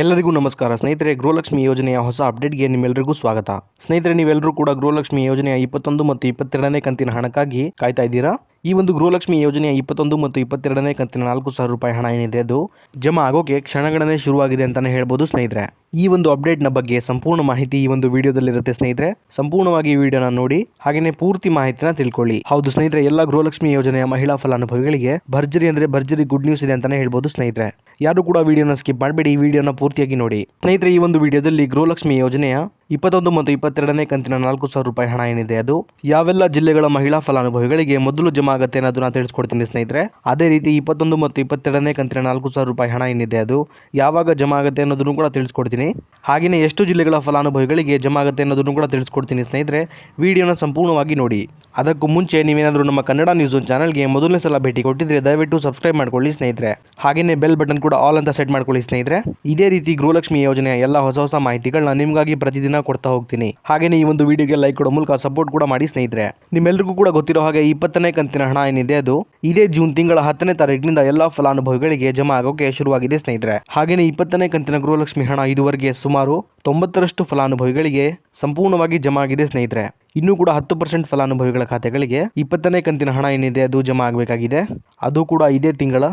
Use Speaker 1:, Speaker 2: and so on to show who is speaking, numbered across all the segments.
Speaker 1: ಎಲ್ಲರಿಗೂ ನಮಸ್ಕಾರ. ಸ್ನೇಹಿತರೆ, ಗೃಹಲಕ್ಷ್ಮಿ ಯೋಜನೆಯ ಹೊಸ ಅಪ್ಡೇಟ್ಗೆ ನಿಮ್ಮೆಲ್ಲರಿಗೂ ಸ್ವಾಗತ. ಸ್ನೇಹಿತರೆ, ನೀವೆಲ್ಲರೂ ಕೂಡ ಗೃಹಲಕ್ಷ್ಮಿ ಯೋಜನೆಯ ಇಪ್ಪತ್ತೊಂದು ಮತ್ತು ಇಪ್ಪತ್ತೆರಡನೇ ಕಂತಿನ ಹಣಕ್ಕಾಗಿ ಕಾಯ್ತಾ ಇದ್ದೀರಾ? ಈ ಒಂದು ಗೃಹಲಕ್ಷ್ಮಿ ಯೋಜನೆಯ ಇಪ್ಪತ್ತೊಂದು ಮತ್ತು ಇಪ್ಪತ್ತೆರಡನೇ ಕಂತಿನ ನಾಲ್ಕು ಸಾವಿರ ರೂಪಾಯಿ ಹಣ ಏನಿದೆ ಅದು? ಜಮಾ ಆಗೋಕೆ ಕ್ಷಣಗಣನೆ ಶುರುವಾಗಿದೆ ಅಂತಲೇ ಹೇಳ್ಬೋದು ಸ್ನೇಹಿತರೆ. ಈ ಒಂದು ಅಪ್ಡೇಟ್ನ ಬಗ್ಗೆ ಸಂಪೂರ್ಣ ಮಾಹಿತಿ ಈ ಒಂದು ವಿಡಿಯೋದಲ್ಲಿರುತ್ತೆ ಸ್ನೇಹಿತರೆ. ಸಂಪೂರ್ಣವಾಗಿ ಈ ವಿಡಿಯೋನ ನೋಡಿ ಹಾಗೆಯೇ ಪೂರ್ತಿ ಮಾಹಿತಿನ ತಿಳ್ಕೊಳ್ಳಿ. ಹೌದು ಸ್ನೇಹಿತರೆ, ಎಲ್ಲ ಗೃಹಲಕ್ಷ್ಮಿ ಯೋಜನೆಯ ಮಹಿಳಾ ಫಲಾನುಭವಿಗಳಿಗೆ ಭರ್ಜರಿ ಅಂದ್ರೆ ಭರ್ಜರಿ ಗುಡ್ ನ್ಯೂಸ್ ಇದೆ ಅಂತಾನೆ ಹೇಳ್ಬೋದು ಸ್ನೇಹಿತರೆ. ಯಾರು ಕೂಡ ವಿಡಿಯೋನ ಸ್ಕಿಪ್ ಮಾಡಬೇಡಿ, ಈ ವಿಡಿಯೋನ ಪೂರ್ತಿಯಾಗಿ ನೋಡಿ. ಸ್ನೇಹಿತರೆ, ಈ ಒಂದು ವಿಡಿಯೋದಲ್ಲಿ ಗೃಹಲಕ್ಷ್ಮಿ ಯೋಜನೆಯ ಇಪ್ಪತ್ತೊಂದು ಮತ್ತು ಇಪ್ಪತ್ತೆರಡನೇ ಕಂತಿನ ನಾಲ್ಕು ಸಾವಿರ ರೂಪಾಯಿ ಹಣ ಏನಿದೆ ಅದು? ಯಾವೆಲ್ಲ ಜಿಲ್ಲೆಗಳ ಮಹಿಳಾ ಫಲಾನುಭವಿಗಳಿಗೆ ಮೊದಲು ಜಮಾ ಆಗುತ್ತೆ ನಾನು ತಿಳಿಸ್ಕೊಡ್ತೀನಿ ಸ್ನೇಹಿತರೆ. ಅದೇ ರೀತಿ ಇಪ್ಪತ್ತೊಂದು ಮತ್ತು ಇಪ್ಪತ್ತೆರಡನೇ ಕಂತಿನ ನಾಲ್ಕು ಸಾವಿರ ರೂಪಾಯಿ ಹಣ ಏನಿದೆ ಅದು? ಯಾವಾಗ ಜಮಾ ಆಗುತ್ತೆ ಅನ್ನೋದನ್ನು ಕೂಡ ತಿಳಿಸ್ಕೊಡ್ತೀನಿ. ಹಾಗೆಯೇ ಎಷ್ಟು ಜಿಲ್ಲೆಗಳ ಫಲಾನುಭವಿಗಳಿಗೆ ಜಮಾ ಆಗುತ್ತೆ ಅನ್ನೋದನ್ನು ಕೂಡ ತಿಳಿಸ್ಕೊಡ್ತೀನಿ ಸ್ನೇಹಿತರೆ. ವಿಡಿಯೋನ ಸಂಪೂರ್ಣವಾಗಿ ನೋಡಿ. ಅದಕ್ಕೂ ಮುಂಚೆ ನೀವೇನಾದರೂ ನಮ್ಮ ಕನ್ನಡ ನ್ಯೂಸ್ ಚಾನಲ್ಗೆ ಮೊದಲನೇ ಸಲ ಭೇಟಿ ಕೊಟ್ಟಿದ್ರೆ ದಯವಿಟ್ಟು ಸಬ್ಸ್ಕ್ರೈಬ್ ಮಾಡ್ಕೊಳ್ಳಿ ಸ್ನೇಹಿತರೆ. ಹಾಗೆಯೇ ಬೆಲ್ ಬಟನ್ ಕೂಡ ಆಲ್ ಅಂತ ಸೆಟ್ ಮಾಡ್ಕೊಳ್ಳಿ ಸ್ನೇಹಿತರೆ. ಇದೇ ರೀತಿ ಗೃಹಲಕ್ಷ್ಮಿ ಯೋಜನೆಯ ಎಲ್ಲ ಹೊಸ ಹೊಸ ಮಾಹಿತಿಗಳನ್ನ ನಿಮಗಾಗಿ ಪ್ರತಿದಿನ ಕೊಡ್ತಾ ಹೋಗ್ತೀನಿ. ಹಾಗೆಯೇ ಈ ಒಂದು ವಿಡಿಯೋಗೆ ಲೈಕ್ ಕೊಡೋ ಮೂಲಕ ಸಪೋರ್ಟ್ ಕೂಡ ಮಾಡಿ ಸ್ನೇಹಿತರೆ. ನಿಮ್ಮೆಲ್ಲರಿಗೂ ಕೂಡ ಗೊತ್ತಿರೋ ಹಾಗೆ ಇಪ್ಪತ್ತನೇ ಕಂತಿನ ಹಣ ಏನಿದೆ ಅದು, ಇದೇ ಜೂನ್ ತಿಂಗಳ ಹತ್ತನೇ ತಾರೀಕಿನಿಂದ ಎಲ್ಲಾ ಫಲಾನುಭವಿಗಳಿಗೆ ಜಮಾ ಆಗೋಕೆ ಶುರುವಾಗಿದೆ ಸ್ನೇಹಿತರೆ. ಹಾಗೆಯೇ ಇಪ್ಪತ್ತನೇ ಕಂತಿನ ಗೃಹಲಕ್ಷ್ಮಿ ಹಣ ಇದುವರೆಗೆ ಸುಮಾರು ತೊಂಬತ್ತರಷ್ಟು ಫಲಾನುಭವಿಗಳಿಗೆ ಸಂಪೂರ್ಣವಾಗಿ ಜಮಾ ಆಗಿದೆ ಸ್ನೇಹಿತರೆ. ಇನ್ನೂ ಕೂಡ ಹತ್ತು ಪರ್ಸೆಂಟ್ ಫಲಾನುಭವಿಗಳ ಖಾತೆಗಳಿಗೆ ಇಪ್ಪತ್ತನೇ ಕಂತಿನ ಹಣ ಏನಿದೆ ಅದು ಜಮಾ ಆಗಬೇಕಾಗಿದೆ. ಅದು ಕೂಡ ಇದೇ ತಿಂಗಳ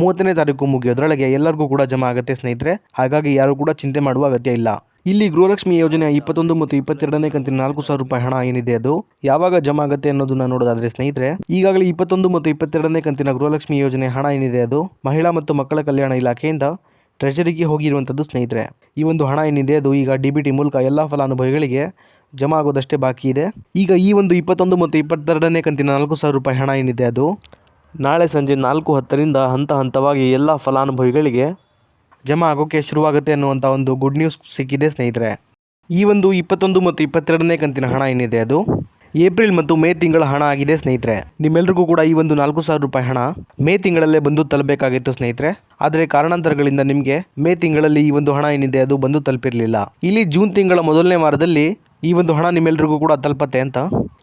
Speaker 1: ಮೂವತ್ತನೇ ತಾರೀಕು ಮುಗಿಯೋದ್ರೊಳಗೆ ಎಲ್ಲರಿಗೂ ಕೂಡ ಜಮಾ ಆಗುತ್ತೆ ಸ್ನೇಹಿತರೆ. ಹಾಗಾಗಿ ಯಾರು ಕೂಡ ಚಿಂತೆ ಮಾಡುವ ಅಗತ್ಯ ಇಲ್ಲ. ಇಲ್ಲಿ ಗೃಹಲಕ್ಷ್ಮಿ ಯೋಜನೆಯ ಇಪ್ಪತ್ತೊಂದು ಮತ್ತು ಇಪ್ಪತ್ತೆರಡನೇ ಕಂತಿನ ನಾಲ್ಕು ಸಾವಿರ ರೂಪಾಯಿ ಹಣ ಏನಿದೆ ಅದು ಯಾವಾಗ ಜಮಾ ಆಗುತ್ತೆ ಅನ್ನೋದನ್ನ ನೋಡೋದಾದ್ರೆ ಸ್ನೇಹಿತರೆ, ಈಗಾಗಲೇ ಇಪ್ಪತ್ತೊಂದು ಮತ್ತು ಇಪ್ಪತ್ತೆರಡನೇ ಕಂತಿನ ಗೃಹಲಕ್ಷ್ಮಿ ಯೋಜನೆ ಹಣ ಏನಿದೆ ಅದು ಮಹಿಳಾ ಮತ್ತು ಮಕ್ಕಳ ಕಲ್ಯಾಣ ಇಲಾಖೆಯಿಂದ ಟ್ರೆಜರಿಗೆ ಹೋಗಿರುವಂಥದ್ದು ಸ್ನೇಹಿತರೆ. ಈ ಒಂದು ಹಣ ಏನಿದೆ, ಅದು ಈಗ ಡಿ ಬಿ ಟಿ ಮೂಲಕ ಎಲ್ಲ ಫಲಾನುಭವಿಗಳಿಗೆ ಜಮಾ ಆಗೋದಷ್ಟೇ ಬಾಕಿ ಇದೆ. ಈಗ ಈ ಒಂದು ಇಪ್ಪತ್ತೊಂದು ಮತ್ತು ಇಪ್ಪತ್ತೆರಡನೇ ಕಂತಿನ ನಾಲ್ಕು ಸಾವಿರ ರೂಪಾಯಿ ಹಣ ಏನಿದೆ, ಅದು ನಾಳೆ ಸಂಜೆ ನಾಲ್ಕು ಹತ್ತರಿಂದ ಹಂತ ಹಂತವಾಗಿ ಎಲ್ಲ ಫಲಾನುಭವಿಗಳಿಗೆ ಜಮಾ ಆಗೋಕ್ಕೆ ಶುರುವಾಗುತ್ತೆ ಅನ್ನುವಂಥ ಒಂದು ಗುಡ್ ನ್ಯೂಸ್ ಸಿಕ್ಕಿದೆ ಸ್ನೇಹಿತರೆ. ಈ ಒಂದು ಇಪ್ಪತ್ತೊಂದು ಮತ್ತು ಇಪ್ಪತ್ತೆರಡನೇ ಕಂತಿನ ಹಣ ಏನಿದೆ, ಅದು ಏಪ್ರಿಲ್ ಮತ್ತು ಮೇ ತಿಂಗಳ ಹಣ ಆಗಿದೆ ಸ್ನೇಹಿತರೆ. ನಿಮ್ಮೆಲ್ಲರಿಗೂ ಕೂಡ ಈ ಒಂದು ನಾಲ್ಕು ಸಾವಿರ ರೂಪಾಯಿ ಹಣ ಮೇ ತಿಂಗಳಲ್ಲೇ ಬಂದು ತಲುಪಬೇಕಾಗಿತ್ತು ಸ್ನೇಹಿತರೆ. ಆದರೆ ಕಾರಣಾಂತರಗಳಿಂದ ನಿಮಗೆ ಮೇ ತಿಂಗಳಲ್ಲಿ ಈ ಒಂದು ಹಣ ಏನಿದೆ ಅದು ಬಂದು ತಲುಪಿರಲಿಲ್ಲ. ಇಲ್ಲಿ ಜೂನ್ ತಿಂಗಳ ಮೊದಲನೇ ವಾರದಲ್ಲಿ ಈ ಒಂದು ಹಣ ನಿಮ್ಮೆಲ್ಲರಿಗೂ ಕೂಡ ತಲುಪತ್ತೆ ಅಂತ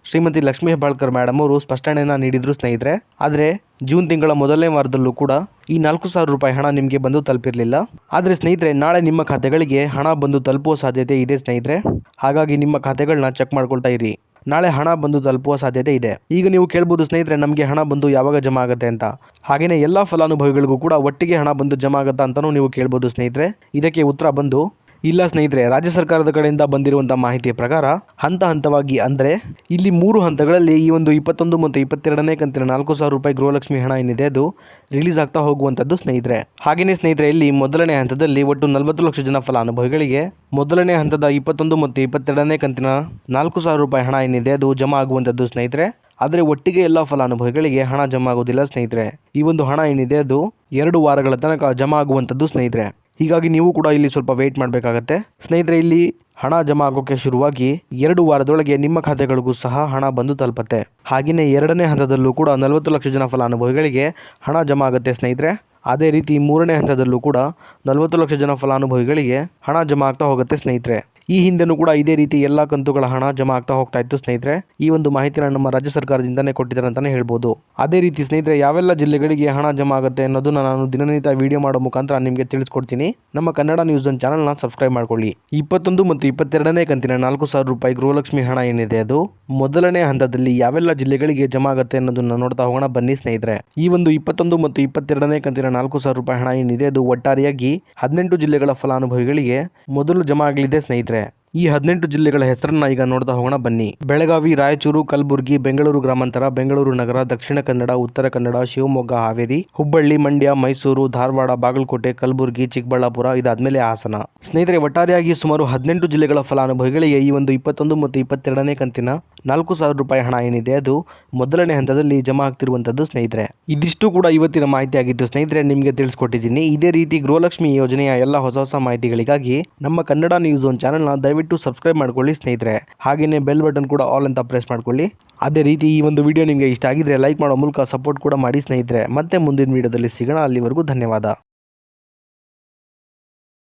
Speaker 1: ಶ್ರೀಮತಿ ಲಕ್ಷ್ಮೀ ಹೆಬ್ಬಾಳ್ಕರ್ ಮೇಡಮ್ ಅವರು ಸ್ಪಷ್ಟನೆಯನ್ನು ನೀಡಿದರು ಸ್ನೇಹಿತರೆ. ಆದರೆ ಜೂನ್ ತಿಂಗಳ ಮೊದಲನೇ ವಾರದಲ್ಲೂ ಕೂಡ ಈ ನಾಲ್ಕು ಸಾವಿರ ರೂಪಾಯಿ ಹಣ ನಿಮಗೆ ಬಂದು ತಲುಪಿರಲಿಲ್ಲ. ಆದರೆ ಸ್ನೇಹಿತರೆ, ನಾಳೆ ನಿಮ್ಮ ಖಾತೆಗಳಿಗೆ ಹಣ ಬಂದು ತಲುಪುವ ಸಾಧ್ಯತೆ ಇದೆ ಸ್ನೇಹಿತರೆ. ಹಾಗಾಗಿ ನಿಮ್ಮ ಖಾತೆಗಳನ್ನ ಚೆಕ್ ಮಾಡ್ಕೊಳ್ತಾ ಇರಿ. ನಾಳೆ ಹಣ ಬಂದು ತಲುಪುವ ಸಾಧ್ಯತೆ ಇದೆ. ಈಗ ನೀವು ಕೇಳ್ಬೋದು, ಸ್ನೇಹಿತರೆ, ನಮಗೆ ಹಣ ಬಂದು ಯಾವಾಗ ಜಮಾ ಆಗುತ್ತೆ ಅಂತ. ಹಾಗೆಯೇ ಎಲ್ಲ ಫಲಾನುಭವಿಗಳಿಗೂ ಕೂಡ ಒಟ್ಟಿಗೆ ಹಣ ಬಂದು ಜಮಾ ಆಗುತ್ತಾ ಅಂತಲೂ ನೀವು ಕೇಳ್ಬೋದು, ಸ್ನೇಹಿತರೆ. ಇದಕ್ಕೆ ಉತ್ತರ ಬಂದು ಇಲ್ಲ ಸ್ನೇಹಿತರೆ, ರಾಜ್ಯ ಸರ್ಕಾರದ ಕಡೆಯಿಂದ ಬಂದಿರುವಂಥ ಮಾಹಿತಿಯ ಪ್ರಕಾರ ಹಂತ ಹಂತವಾಗಿ ಅಂದರೆ ಇಲ್ಲಿ ಮೂರು ಹಂತಗಳಲ್ಲಿ ಈ ಒಂದು ಇಪ್ಪತ್ತೊಂದು ಮತ್ತು ಇಪ್ಪತ್ತೆರಡನೇ ಕಂತಿನ ನಾಲ್ಕು ಸಾವಿರ ರೂಪಾಯಿ ಗೃಹಲಕ್ಷ್ಮಿ ಹಣ ಏನಿದೆ, ಅದು ರಿಲೀಸ್ ಆಗ್ತಾ ಹೋಗುವಂಥದ್ದು ಸ್ನೇಹಿತರೆ. ಹಾಗೆಯೇ ಸ್ನೇಹಿತರೆ, ಇಲ್ಲಿ ಮೊದಲನೇ ಹಂತದಲ್ಲಿ ಒಟ್ಟು ನಲವತ್ತು ಲಕ್ಷ ಜನ ಫಲಾನುಭವಿಗಳಿಗೆ ಮೊದಲನೇ ಹಂತದ ಇಪ್ಪತ್ತೊಂದು ಮತ್ತು ಇಪ್ಪತ್ತೆರಡನೇ ಕಂತಿನ ನಾಲ್ಕು ಸಾವಿರ ರೂಪಾಯಿ ಹಣ ಏನಿದೆ, ಅದು ಜಮಾ ಆಗುವಂಥದ್ದು ಸ್ನೇಹಿತರೆ. ಆದರೆ ಒಟ್ಟಿಗೆ ಎಲ್ಲ ಫಲಾನುಭವಿಗಳಿಗೆ ಹಣ ಜಮಾ ಆಗೋದಿಲ್ಲ ಸ್ನೇಹಿತರೆ. ಈ ಒಂದು ಹಣ ಏನಿದೆ, ಅದು ಎರಡು ವಾರಗಳ ತನಕ ಜಮಾ ಆಗುವಂಥದ್ದು ಸ್ನೇಹಿತರೆ. ಹೀಗಾಗಿ ನೀವು ಕೂಡ ಇಲ್ಲಿ ಸ್ವಲ್ಪ ವೆಯ್ಟ್ ಮಾಡಬೇಕಾಗತ್ತೆ. ಸ್ನೇಹಿತರೆ, ಇಲ್ಲಿ ಹಣ ಜಮಾ ಆಗೋಕ್ಕೆ ಶುರುವಾಗಿ ಎರಡು ವಾರದೊಳಗೆ ನಿಮ್ಮ ಖಾತೆಗಳಿಗೂ ಸಹ ಹಣ ಬಂದು ತಲುಪತ್ತೆ. ಹಾಗೆಯೇ ಎರಡನೇ ಹಂತದಲ್ಲೂ ಕೂಡ ನಲವತ್ತು ಲಕ್ಷ ಜನ ಫಲಾನುಭವಿಗಳಿಗೆ ಹಣ ಜಮಾ ಆಗುತ್ತೆ ಸ್ನೇಹಿತರೆ. ಅದೇ ರೀತಿ ಮೂರನೇ ಹಂತದಲ್ಲೂ ಕೂಡ ನಲವತ್ತು ಲಕ್ಷ ಜನ ಫಲಾನುಭವಿಗಳಿಗೆ ಹಣ ಜಮಾ ಆಗ್ತಾ ಹೋಗುತ್ತೆ ಸ್ನೇಹಿತರೆ. ಈ ಹಿಂದೆನೂ ಕೂಡ ಇದೇ ರೀತಿ ಎಲ್ಲ ಕಂತುಗಳ ಹಣ ಜಮಾ ಆಗ್ತಾ ಹೋಗ್ತಾ ಇತ್ತು ಸ್ನೇಹಿತರೆ. ಈ ಒಂದು ಮಾಹಿತಿನ ನಮ್ಮ ರಾಜ್ಯ ಸರ್ಕಾರದಿಂದನೇ ಕೊಟ್ಟಿದ್ದಾರೆ ಅಂತಲೇ ಹೇಳ್ಬೋದು. ಅದೇ ರೀತಿ ಸ್ನೇಹಿತರೆ, ಯಾವೆಲ್ಲ ಜಿಲ್ಲೆಗಳಿಗೆ ಹಣ ಜಮಾ ಆಗುತ್ತೆ ಅನ್ನೋದನ್ನ ನಾನು ದಿನನಿತ್ಯ ವಿಡಿಯೋ ಮಾಡೋ ಮುಖಾಂತರ ನಿಮಗೆ ತಿಳಿಸ್ಕೊಡ್ತೀನಿ. ನಮ್ಮ ಕನ್ನಡ ನ್ಯೂಸ್ ಒನ್ ಚಾನಲ್ನ ಸಬ್ಸ್ಕ್ರೈಬ್ ಮಾಡ್ಕೊಳ್ಳಿ. ಇಪ್ಪತ್ತೊಂದು ಮತ್ತು ಇಪ್ಪತ್ತೆರಡನೇ ಕಂತಿನ ನಾಲ್ಕು ಸಾವಿರ ರೂಪಾಯಿ ಗೃಹಲಕ್ಷ್ಮಿ ಹಣ ಏನಿದೆ ಅದು? ಮೊದಲನೇ ಹಂತದಲ್ಲಿ ಯಾವೆಲ್ಲ ಜಿಲ್ಲೆಗಳಿಗೆ ಜಮಾ ಆಗುತ್ತೆ ಅನ್ನೋದನ್ನ ನೋಡ್ತಾ ಹೋಗೋಣ ಬನ್ನಿ ಸ್ನೇಹಿತರೆ. ಈ ಒಂದು ಇಪ್ಪತ್ತೊಂದು ಮತ್ತು ಇಪ್ಪತ್ತೆರಡನೇ ಕಂತಿನ ನಾಲ್ಕು ಸಾವಿರ ರೂಪಾಯಿ ಹಣ ಏನಿದೆ ಅದು ಒಟ್ಟಾರೆಯಾಗಿ ಹದಿನೆಂಟು ಜಿಲ್ಲೆಗಳ ಫಲಾನುಭವಿಗಳಿಗೆ ಮೊದಲು ಜಮಾ ಆಗಲಿದೆ ಸ್ನೇಹಿತರೆ. ಈ ಹದಿನೆಂಟು ಜಿಲ್ಲೆಗಳ ಹೆಸರನ್ನ ಈಗ ನೋಡ್ತಾ ಹೋಗೋಣ, ಬನ್ನಿ. ಬೆಳಗಾವಿ, ರಾಯಚೂರು, ಕಲಬುರಗಿ, ಬೆಂಗಳೂರು ಗ್ರಾಮಾಂತರ, ಬೆಂಗಳೂರು ನಗರ, ದಕ್ಷಿಣ ಕನ್ನಡ, ಉತ್ತರ ಕನ್ನಡ, ಶಿವಮೊಗ್ಗ, ಹಾವೇರಿ, ಹುಬ್ಬಳ್ಳಿ, ಮಂಡ್ಯ, ಮೈಸೂರು, ಧಾರವಾಡ, ಬಾಗಲಕೋಟೆ, ಕಲಬುರಗಿ, ಚಿಕ್ಕಬಳ್ಳಾಪುರ ಇದಾದ್ಮೇಲೆ ಹಾಸನ. ಸ್ನೇಹಿತರೆ, ಒಟ್ಟಾರೆಯಾಗಿ ಸುಮಾರು ಹದಿನೆಂಟು ಜಿಲ್ಲೆಗಳ ಫಲಾನುಭವಿಗಳಿಗೆ ಈ ಒಂದು ಇಪ್ಪತ್ತೊಂದು ಮತ್ತು ಇಪ್ಪತ್ತೆರಡನೇ ಕಂತಿನ ನಾಲ್ಕು ಸಾವಿರ ರೂಪಾಯಿ ಹಣ ಏನಿದೆ, ಅದು ಮೊದಲನೇ ಹಂತದಲ್ಲಿ ಜಮಾ ಆಗ್ತಿರುವಂಥದ್ದು ಸ್ನೇಹಿತರೆ. ಇದಿಷ್ಟು ಕೂಡ ಇವತ್ತಿನ ಮಾಹಿತಿ ಆಗಿದ್ದು ಸ್ನೇಹಿತರೆ, ನಿಮಗೆ ತಿಳಿಸ್ಕೊಟ್ಟಿದ್ದೀನಿ. ಇದೇ ರೀತಿ ಗೃಹಲಕ್ಷ್ಮಿ ಯೋಜನೆಯ ಎಲ್ಲ ಹೊಸ ಹೊಸ ಮಾಹಿತಿಗಳಿಗಾಗಿ ನಮ್ಮ ಕನ್ನಡ ನ್ಯೂಸ್ ಒನ್ ಚಾನಲ್ನ ದಯವಿಟ್ಟು ಸಬ್ಸ್ಕ್ರೈಬ್ ಮಾಡ್ಕೊಳ್ಳಿ ಸ್ನೇಹಿತರೆ. ಹಾಗೆಯೇ ಬೆಲ್ ಬಟನ್ ಕೂಡ ಆಲ್ ಅಂತ ಪ್ರೆಸ್ ಮಾಡ್ಕೊಳ್ಳಿ. ಅದೇ ರೀತಿ ಈ ಒಂದು ವಿಡಿಯೋ ನಿಮಗೆ ಇಷ್ಟ ಆಗಿದ್ರೆ ಲೈಕ್ ಮಾಡೋ ಮೂಲಕ ಸಪೋರ್ಟ್ ಕೂಡ ಮಾಡಿ ಸ್ನೇಹಿತರೆ. ಮತ್ತೆ ಮುಂದಿನ ವಿಡಿಯೋದಲ್ಲಿ ಸಿಗೋಣ. ಅಲ್ಲಿವರೆಗೂ ಧನ್ಯವಾದ.